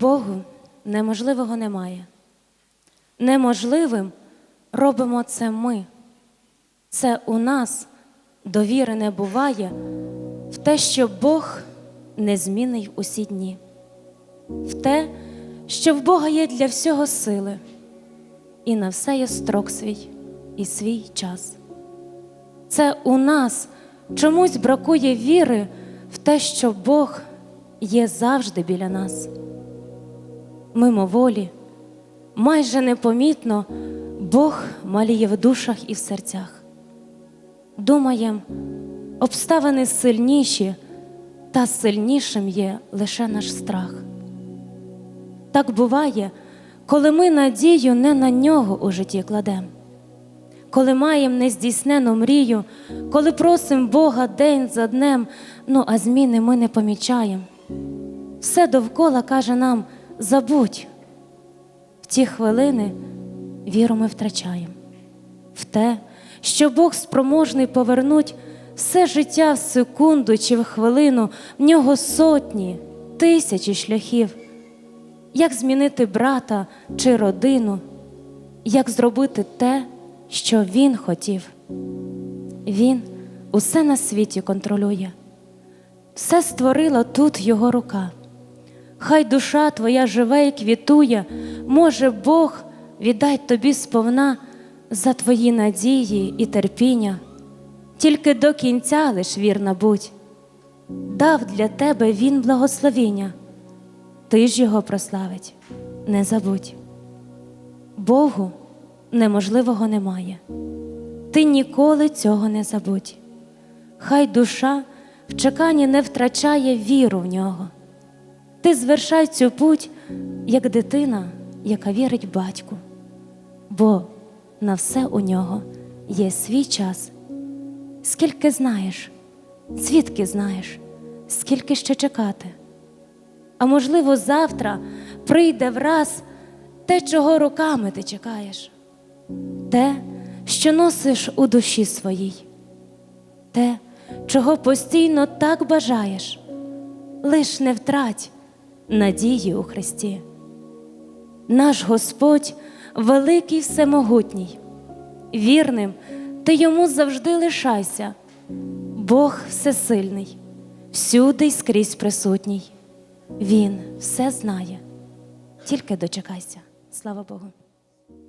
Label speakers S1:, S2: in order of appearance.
S1: Богу неможливого немає. Неможливим робимо це ми. Це у нас довіри не буває в те, що Бог незмінний усі дні, в те, що в Бога є для всього сили, і на все є строк свій і свій час. Це у нас чомусь бракує віри в те, що Бог є завжди біля нас. Мимоволі, майже непомітно Бог маліє в душах і в серцях. Думаєм, обставини сильніші, та сильнішим є лише наш страх. Так буває, коли ми надію не на нього у житті кладем, коли маємо нездійснену мрію, коли просимо Бога день за днем, ну а зміни ми не помічаємо. Все довкола каже нам забудь. В ті хвилини віру ми втрачаємо в те, що Бог спроможний повернуть все життя в секунду чи в хвилину, в нього сотні, тисячі шляхів. Як змінити брата чи родину, як зробити те, що він хотів. Він усе на світі контролює, все створила тут його рука. Хай душа твоя живе і квітує, може Бог віддай тобі сповна за твої надії і терпіння, тільки до кінця лиш вірна будь, дав для тебе він благословіння, ти ж його прославить, не забудь. Богу неможливого немає, ти ніколи цього не забудь. Хай душа в чеканні не втрачає віру в нього. Ти звершай цю путь, як дитина, яка вірить батьку, бо на все у нього є свій час. Скільки знаєш, звідки знаєш, скільки ще чекати. А можливо, завтра прийде враз те, чого руками ти чекаєш, те, що носиш у душі своїй, те, чого постійно так бажаєш, лиш не втрать надії у Христі. Наш Господь великий всемогутній, вірним ти йому завжди лишайся, Бог всесильний, всюди й скрізь присутній. Він все знає, тільки дочекайся. Слава Богу.